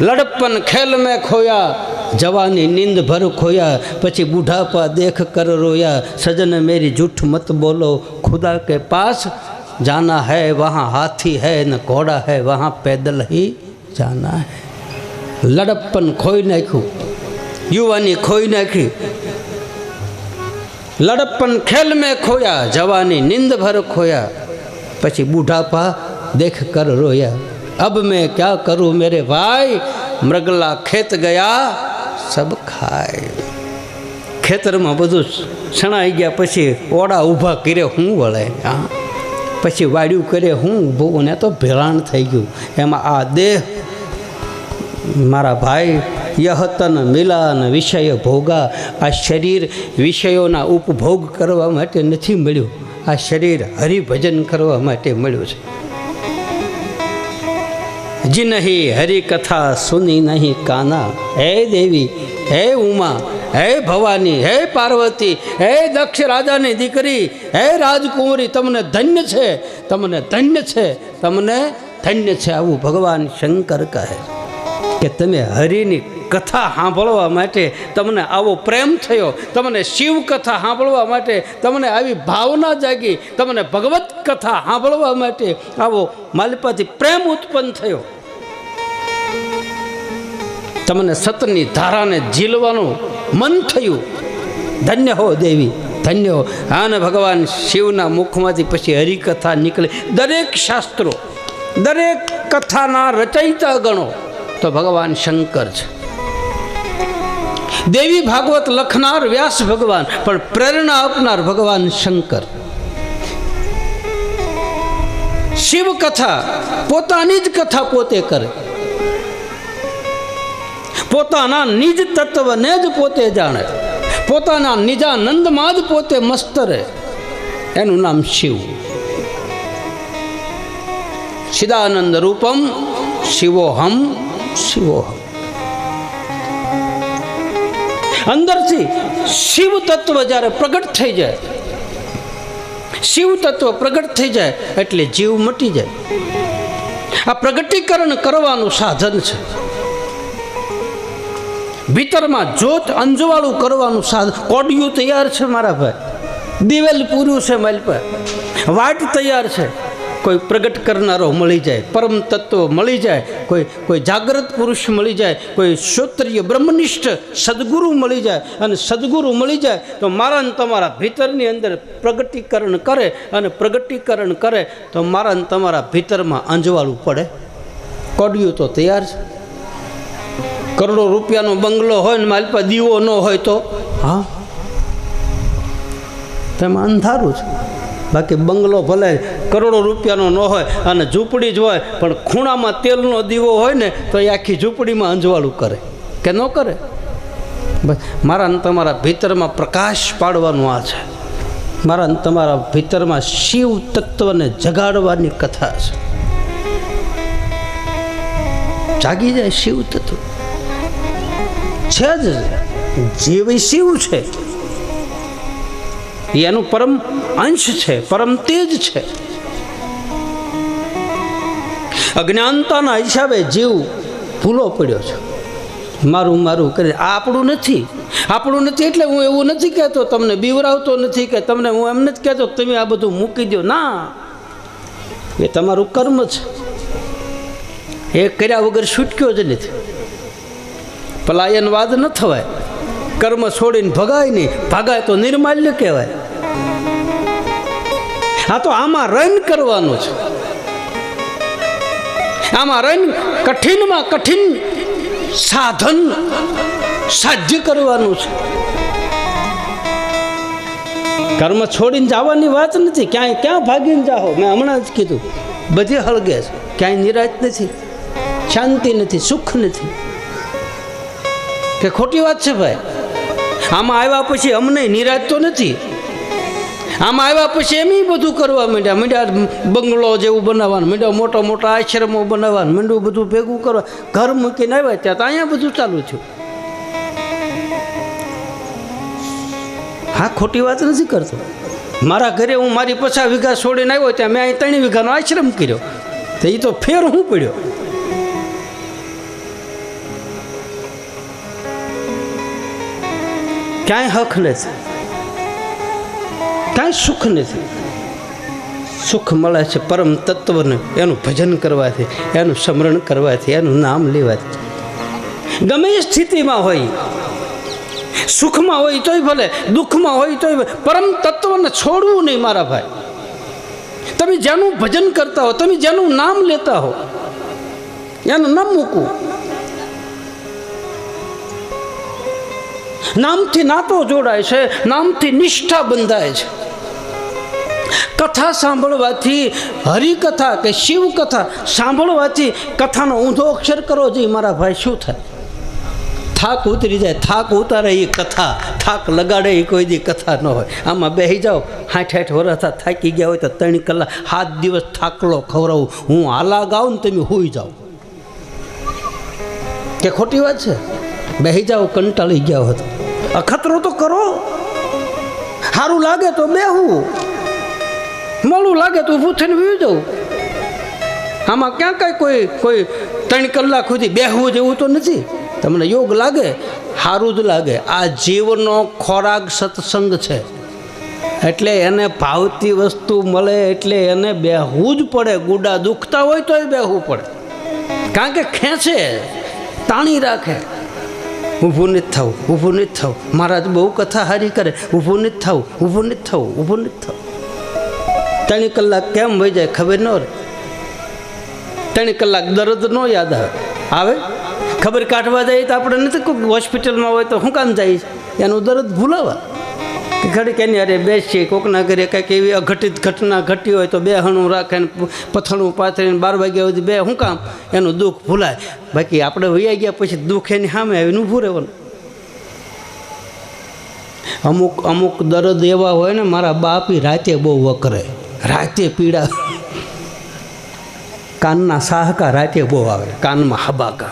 લડપન ખેલ મેં ખોયા જવાની નીંદ ભર ખોયા પછી બુઢાપા દેખ કર રોયા સજન મેરી જૂઠ મત બોલો ખુદા કે પાસ જાના है वहाँ हाथी है न घोड़ा है वहाँ पैदल ही जाना है લડપન ખોઈ નાખ્યું યુવાની ખોઈ નાખી લડપન ખેલ મેં ખોયા જવાની નિંદ ભર ખોયા પછી બુઢાપા દેખ કર રોયા અબ મેં ક્યાં કરું મેરે ભાઈ મૃગલા ખેત ગયા સબ ખાય ખેતરમાં બધું શણાઈ ગયા, પછી ઓડા ઊભા કરે હું વળે. હા. પછી વાડ્યું કરે હું ઊભું ને તો ભેરાણ થઈ ગયું. એમાં આ દેહ મારા ભાઈ યહતન મિલાન વિષય ભોગા. આ શરીર વિષયોના ઉપભોગ કરવા માટે નથી મળ્યું. આ શરીર હરિભજન કરવા માટે મળ્યું છે. જી નહીં, હરિકથા સુની નહીં કાના. હે દેવી, હે ઉમા, હે ભવાની, હે પાર્વતી, હે દક્ષ રાજાની દીકરી, હે રાજકુંવરી, તમને ધન્ય છે, તમને ધન્ય છે, તમને ધન્ય છે આવું ભગવાન શંકર કહે કે તમે હરિની કથા સાંભળવા માટે તમને આવો પ્રેમ થયો. તમને શિવ કથા સાંભળવા માટે તમને આવી ભાવના જાગી. તમને ભગવત કથા સાંભળવા માટે આવો માલિપાથી પ્રેમ ઉત્પન્ન થયો. તમને સતની ધારાને ઝીલવાનું મન થયું. ધન્ય હો દેવી, ધન્ય હો. અને ભગવાન શિવના મુખમાંથી પછી હરિકથા નીકળે. દરેક શાસ્ત્રો, દરેક કથાના રચયિતા ગણો. તો ભગવાન શંકર છે. દેવી ભાગવત લખનાર વ્યાસ ભગવાન પણ પ્રેરણા આપનાર ભગવાન શંકર શિવ કથા પોતાની જ કથા પોતે કરે પોતાના નિજ તત્વને જ પોતે જાણે પોતાના નિજાનંદમાં જ પોતે મસ્ત રહે એનું નામ શિવ ચિદાનંદ રૂપમ શિવોહમ શિવોહમ અંદરથી શિવ તત્વ જ્યારે પ્રગટ થઈ જાય, શિવ તત્વ પ્રગટ થઈ જાય એટલે જીવ મટી જાય. આ પ્રગટીકરણ કરવાનું સાધન છે. ભીતરમાં જોત અંજવાળું કરવાનું સાધન કોડિયું તૈયાર છે મારા ભાઈ. દિવેલ પૂરું છે મારી પાસે. વાટ તૈયાર છે. કોઈ પ્રગટ કરનારો મળી જાય, પરમ તત્વ મળી જાય, કોઈ કોઈ જાગૃત પુરુષ મળી જાય, કોઈ ક્ષોત્રિય બ્રહ્મનિષ્ઠ સદગુરુ મળી જાય અને સદગુરુ મળી જાય તો મારા તમારા ભીતરની અંદર પ્રગટીકરણ કરે અને પ્રગટીકરણ કરે તો મારા તમારા ભીતરમાં અંજવાળું પડે. કોડિયું તો તૈયાર છે. કરોડો રૂપિયાનો બંગલો હોય ને મારી પાસે દીવો ન હોય તો, હા? તેમાં અંધારું છે બાકી બંગલો ભલે કરોડો રૂપિયાનો ન હોય અને ઝૂંપડી જ હોય, પણ ખૂણામાં તેલનો દીવો હોય ને, તો એ આખી ઝૂંપડીમાં અંજવાળું કરે. કે ન કરે? બસ, મારા તમારા ભીતરમાં પ્રકાશ પાડવાનું આ છે. મારા તમારા ભીતરમાં શિવ તત્વને જગાડવાની કથા છે. જાગી જાય શિવ તત્વ. છે જ, જેવી શિવ છે. એ એનું પરમ અંશ છે, પરમ તેજ છે. અજ્ઞાનતાના હિસાબે જીવ ભૂલો પડ્યો છે. મારું મારું કરે આપણું નથી. આપણું નથી એટલે હું એવું નથી કહેતો, તમને બીવરાવતો નથી કે તમને હું એમ નથી કહેતો તમે આ બધું મૂકી દો ના, એ તમારું કર્મ છે. એ કર્યા વગર છૂટક્યો જ નથી. પલાયનવાદ ન થવાય. કર્મ છોડીને ભગાય નહીં. ભગાય તો નિર્માલ્ય કહેવાય. હા તો આમાં રન કરવાનું છે. આમાં રન કઠિનમાં કઠિન સાધન સાધ્ય કરવાનું છે. કર્મ છોડીને જવાની વાત નથી. ક્યાંય ક્યાં ભાગીને જાઓ? મેં હમણાં જ કીધું. બધે હળગે છે. ક્યાંય નિરાશ નથી. શાંતિ નથી. સુખ નથી. કે ખોટી વાત છે ભાઈ? આમાં આવ્યા પછી અમને નિરાશ તો નથી. આમાં આવ્યા પછી એમ બધું કરવા માંડ્યા. માંડ્યા બંગલો જેવું બનાવવાનું, માંડ્યા મોટા મોટા આશ્રમો બનાવવાનું, માંડ્યું બધું ભેગું કરવા. ઘર મૂકીને આવ્યા ત્યાં તો અહીંયા બધું ચાલુ થયું. હા, ખોટી વાત નથી કરતો. મારા ઘરે હું મારી પચાસ વીઘા છોડીને આવ્યો ત્યાં, મેં અહીં ત્રણ વીઘાનો આશ્રમ કર્યો. તો એ તો ફેર હું પડ્યો. ક્યાંય હક નથી. કાંઈ સુખ નથી. સુખ મળે છે પરમ તત્વને. એનું ભજન કરવાથી, એનું સ્મરણ કરવાથી, એનું નામ લેવાથી. ગમે એ સ્થિતિમાં હોય, સુખમાં હોય તોય ભલે, દુઃખમાં હોય તોય પરમ તત્વને છોડવું નહીં મારા ભાઈ. તમે જેનું ભજન કરતા હો, તમે જેનું નામ લેતા હો, એનું નામ મૂકવું. નામથી નાતો જોડાય છે, નામથી નિષ્ઠા બંધાય છે. કથા સાંભળવાથી હરિકથા કે શિવ કથા સાંભળવાથી કથાનો ઊંધો અક્ષર કરો જોઈએ મારા ભાઈ શું થાય? થાક ઉતરી જાય, થાક ઉતારે એ કથા, થાક લગાડે એ કોઈ દી કથા ન હોય. આમાં બેસી જાઓ, હાઠ હાઠ વરસા થાકી ગયા હોય તો ત્રણ કલાક સાત દિવસ થાકલો ખવડાવું. હું આલા ગાઉ ને તમે હોઈ જાઓ. કે ખોટી વાત છે? બેસી જાઓ, કંટાળી ગયા હોત. અખતરો તો કરો. સારું લાગે તો બેહવું મોડું લાગે તો ઊભું થઈને વી જવું આમાં ક્યાં કાંઈ કોઈ કોઈ ત્રણ કલાક સુધી બેહવું જેવું તો નથી. તમને યોગ લાગે? સારું જ લાગે. આ જીવનો ખોરાક સત્સંગ છે. એટલે એને ભાવતી વસ્તુ મળે એટલે એને બેહવું જ પડે. ગુડા દુખતા હોય તોય બેહવું પડે. કારણ કે ખેંચે, તાણી રાખે. ઊભું નથી થવું ઊભું નથી થવું મહારાજ બહુ કથા હારી કરે. ઊભું નથી થવું ઊભું નથી થવું ઊભું નથી થવું ત્રણ કલાક કેમ વહી જાય ખબર ન રહે ત્રણ કલાક દર્દ ન યાદ આવે. આવે? ખબર કાઢવા જાય તો આપણે નથી હોસ્પિટલમાં હોય તો શું કામ જાય? એનું દર્દ ભૂલાવા. ઘડીક એની અરે બેસીએ કોકના ઘરે કંઈક એવી અઘટિત ઘટના ઘટી હોય તો બે હણું રાખે ને પથણું પાથરીને બાર વાગ્યા સુધી બે શું કામ? એનું દુઃખ ભૂલાય. બાકી આપણે વૈયા ગયા પછી દુઃખ એની સામે આવીને ઊભું રહેવાનું. અમુક અમુક દર્દ એવા હોય ને, મારા બાપી રાતે બહુ વકરે. રાતે પીડા. કાનના સાહકા રાતે બહુ આવે. કાનમાં હબાકા.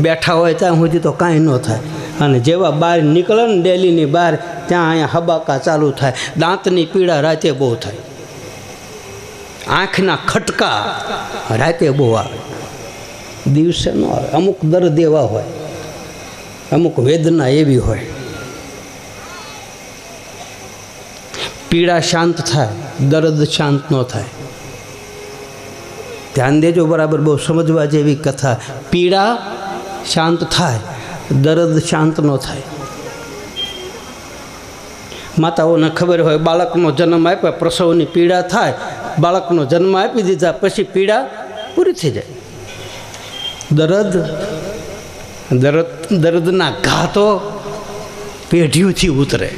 બેઠા હોય ત્યાં સુધી તો કાંઈ ન થાય. અને જેવા બહાર નીકળે ને ડેલીની બહાર ત્યાં અહીંયા હબાકા ચાલુ થાય, દાંતની પીડા રાતે બહુ થાય. આંખના ખટકા રાતે બહુ આવે. દિવસે ન આવે. અમુક દર્દ એવા હોય, અમુક વેદના એવી હોય. પીડા શાંત થાય, દર્દ શાંત ન થાય. ધ્યાન દેજો બરાબર, બહુ સમજવા જેવી કથા. પીડા શાંત થાય, દર્દ શાંત ન થાય. માતાઓને ખબર હોય, બાળકનો જન્મ આપ્યા, પ્રસવની પીડા થાય, બાળકનો જન્મ આપી દીધા, પછી પીડા પૂરી થઈ જાય. દર્દ દર્દ, દર્દના ઘા તો પેઢીઓથી ઉતરે.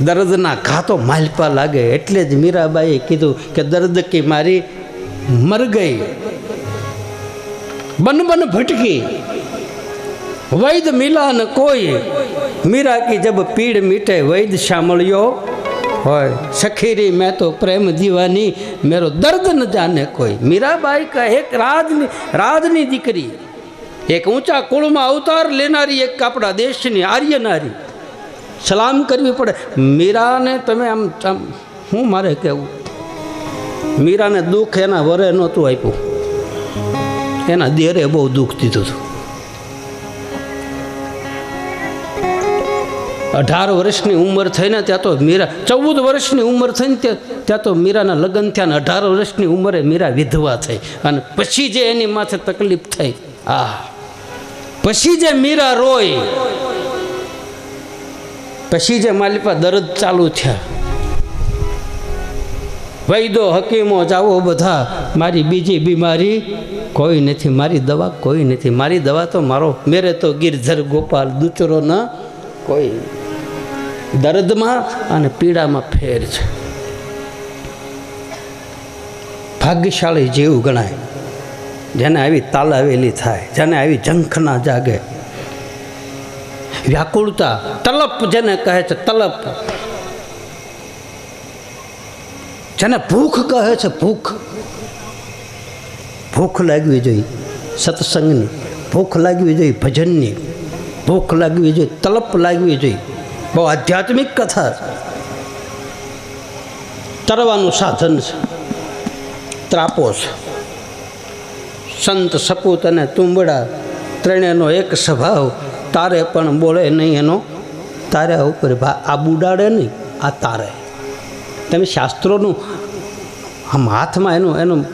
દર્દના ઘા તો માલપા લાગે, એટલે જ મીરાબાઈએ કીધું કે દર્દ કે મારી મર ગઈ. બન બન ભટકી. વૈદ મિલાન કોઈ મીરા કી જબ પીડ મીટે વૈદ શામળિયો હોય, સખીરી, મેં તો પ્રેમ દીવાની મેરો દર્દ ન જાને કોઈ. મીરાબાઈ કહે રાજની રાજની દીકરી, એક ઊંચા કુળમાં અવતાર લેનારી, એક આપણા દેશની આર્ય નારી સલામ કરવી પડે. મીરાને તમે આમ આમ, હું મારે કહેવું? મીરાને દુઃખ એના વરે નહોતું આપ્યું. એના દેરે બહુ દુઃખ દીધું હતું. અઢાર વર્ષની ઉંમર થઈને ત્યાં તો મીરા, ચૌદ વર્ષની ઉંમર થઈને ત્યાં તો મીરાના લગ્ન થયા ને અઢાર વર્ષની ઉંમરે મીરા વિધવા થઈ. અને પછી જે એની માથે તકલીફ થઈ, આ, પછી જે મીરા રોય પછી જે માલિપા દર્દ ચાલુ થયા. વૈદો, હકીમો, જાઓ બધા, મારી બીજી બીમારી કોઈ નથી, મારી દવા કોઈ નથી. મારી દવા તો મારો, મેરે તો ગિરધર ગોપાલ દૂચરો ન કોઈ દર્દમાં અને પીડામાં ફેર છે. ભાગ્યશાળી જેવું ગણાય. જેને આવી તાલાવેલી થાય, જેને આવી ઝંખના જાગે. વ્યાકુળતા તલપ જેને કહે છે, તલપ. જેને ભૂખ કહે છે, ભૂખ. ભૂખ લાગવી જોઈએ સત્સંગની, ભૂખ લાગવી જોઈએ ભજનની, ભૂખ લાગવી જોઈએ, તલપ લાગવી જોઈએ. બહુ આધ્યાત્મિક કથા તરવાનું સાધન છે. ત્રાપો છે. સંત સપૂત અને તુંબડા ત્રણેયનો એક સ્વભાવ, તારે પણ બોલે નહીં એનો. તારે ઉપર આ બુડાડે નહીં, આ તારે. તમે શાસ્ત્રોનું આમ હાથમાં એનું એનું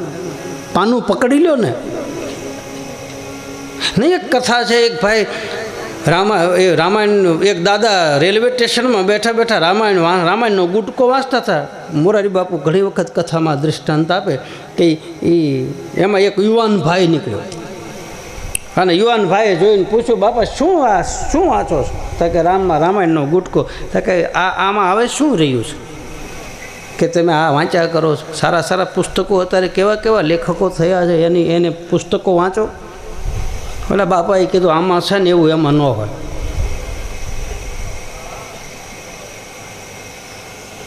પાનું પકડી લ્યો ને. નહીં, એક કથા છે, એક ભાઈ રામા, એ રામાયણ, એક દાદા રેલવે સ્ટેશનમાં બેઠા બેઠા રામાયણ રામાયણનો ગુટકો વાંચતા હતા. મોરારી બાપુ ઘણી વખત કથામાં દૃષ્ટાંત આપે કે એ એમાં એક યુવાન ભાઈ નીકળ્યો. અને યુવાન ભાઈએ જોઈને પૂછ્યું, બાપા, શું આ, શું વાંચો છો? તો કે, રામમાં રામાયણનો ગુટકો. તો કે, આ, આમાં હવે શું રહ્યું છે? કે, તમે આ વાંચ્યા કરો સારા સારા પુસ્તકો અત્યારે કેવા કેવા લેખકો થયા છે, એની, એને પુસ્તકો વાંચો. ઓલા બાપાએ કીધું, આમાં છે ને એવું, એમાં ન હોય.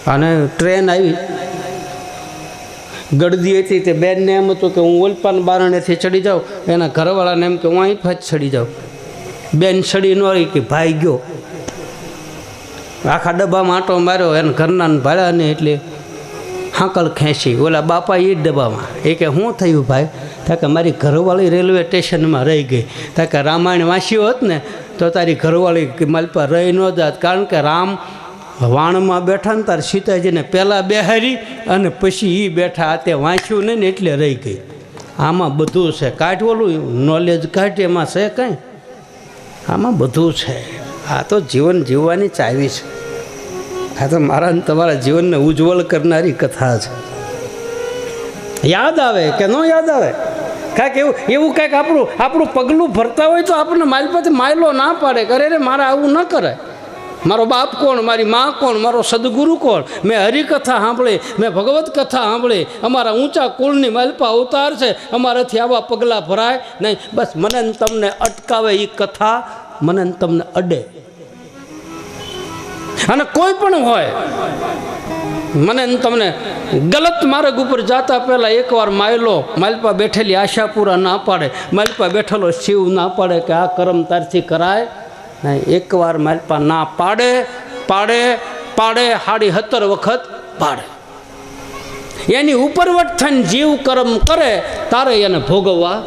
અને ટ્રેન આવી. ગળદી હતી તે બેનને એમ હતું કે, હું ઓલપાન બારણેથી ચડી જાઉં. એના ઘરવાળાને એમ કે, હું અહીં જ ચડી જાઉં. બેન ચડી ન રહી કે ભાઈ ગયો. આખા ડબ્બામાં આંટો માર્યો, એને ઘરના ભાડ્યા ને એટલે હાંકલ ખેંચી, ઓલા બાપા એ ડબ્બામાં એ કે શું થયું ભાઈ? તા કે, મારી ઘરવાળી રેલવે સ્ટેશનમાં રહી ગઈ. તા કે, રામાયણ વાંચ્યું હોત ને, તો તારી ઘરવાળી મારી પાસે રહી ન જાત. કારણ કે રામ વાણમાં બેઠા ને તાર સીતાજીને પહેલાં બેહારી અને પછી એ બેઠા. તે વાંચ્યું નહીં ને એટલે રહી ગઈ. આમાં બધું છે. કાઢ ઓલું નોલેજ કાઢ, એમાં છે કંઈ? આમાં બધું છે. આ તો જીવન જીવવાની ચાવી છે. આ તો મારા તમારા જીવનને ઉજ્જવળ કરનારી કથા છે. યાદ આવે કે ન યાદ આવે? કાંઈક એવું એવું કાંઈક આપણું આપણું પગલું ભરતા હોય તો આપણને મારી પાસે માયલો ના પાડે. કરે રે, મારે આવું ન કરાય. મારો બાપ કોણ? મારી મા કોણ? મારો સદગુરુ કોણ? મેં હરિકથા સાંભળી, મેં ભગવત કથા સાંભળી. અમારા ઊંચા કુળની માલપા અવતાર છે. અમારાથી આવા પગલાં ભરાય નહીં. બસ મને તમને અટકાવે એ કથા મને તમને અડે. અને કોઈ પણ હોય, મને તમને ગલત માર્ગ ઉપર જાતા પહેલાં એકવાર માયલો, માલપા બેઠેલી આશાપુરા ના પાડે, માલપા બેઠેલો શિવ ના પાડે કે આ કરમ તારથી કરાય? નહીં, એકવાર માલપા ના પાડે પાડે પાડે, હાડી હતર વખત પાડે. એની ઉપરવટ થઈને જીવ કર્મ કરે, તારે એને ભોગવવા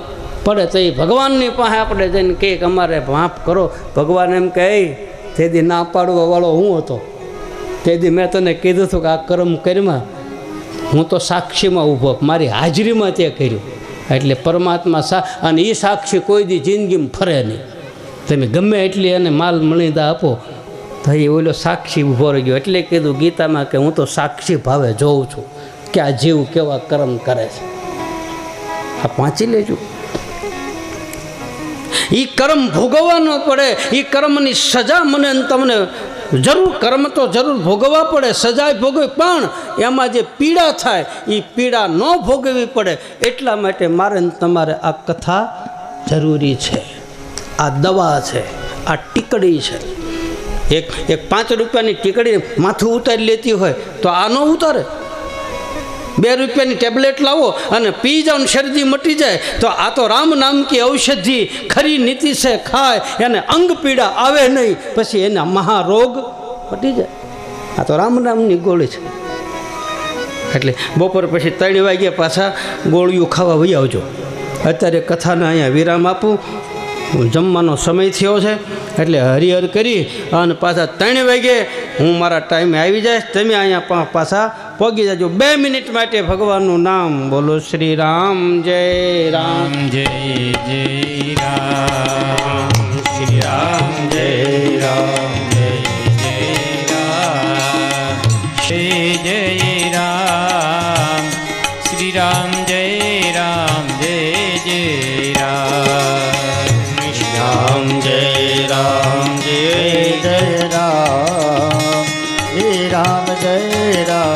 પડે. તો એ ભગવાનની પાસે આપણે જઈને કે અમારે માફ કરો. ભગવાન એમ કહે તેથી ના પાડવા વાળો હું હતો. તેથી મેં તને કીધું હતું કે આ કર્મ કર્મમાં હું તો સાક્ષીમાં ઊભો, મારી હાજરીમાં તે કર્યું. એટલે પરમાત્મા સા, અને એ સાક્ષી કોઈ દી જિંદગીમાં ફરે નહીં. તમે ગમે એટલી એને માલ મણીદા આપો, તો એ ઓલો સાક્ષી ઊભો રહી ગયો. એટલે કીધું ગીતામાં કે હું તો સાક્ષી ભાવે જોઉં છું કે આ જીવ કેવા કર્મ કરે છે. આ વાંચી લેજો. એ કર્મ ભોગવવા ન પડે એ કર્મની સજા મને તમને જરૂર, કર્મ તો જરૂર ભોગવવા પડે સજા ભોગવી, પણ એમાં જે પીડા થાય એ પીડા ન ભોગવવી પડે, એટલા માટે મારે તમારે આ કથા જરૂરી છે. આ દવા છે, આ ટીકડી છે. એક એક પાંચ રૂપિયાની ટીકડી માથું ઉતારી લેતી હોય, તો આ ન ઉતારે? બે રૂપિયાની ટેબ્લેટ લાવો અને પી જાઓ ને શરદી મટી જાય, તો આ તો રામ નામ કી ઔષધિ ખરી નીતિ છે ખાય, એને અંગ પીડા આવે નહીં, પછી એના મહારોગ મટી જાય. આ તો રામ નામની ગોળી છે. એટલે બપોર પછી ત્રણ વાગ્યા પાછા ગોળીઓ ખાવા વહી આવજો. અત્યારે કથાને અહીંયા વિરામ આપું. જમવાનો સમય થયો છે, એટલે હરિહર કરી અને પાછા ત્રણ વાગે હું મારા ટાઈમે આવી જઈશ. તમે અહીંયા પાછા પગી જજો. બે મિનિટ માટે ભગવાનનું નામ બોલો. શ્રી રામ, જય રામ, જય જય રામ. શ્રી રામ, જય રામ. હે રામ જય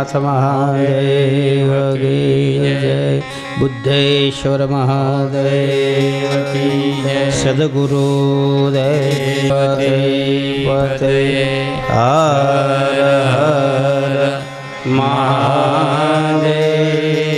વિશ્વનાથ મહાદેવ કી જય બુદ્ધેશ્વર મહાદેવ કી જય સદગુરુ દેવ પતે હર મહાદેવ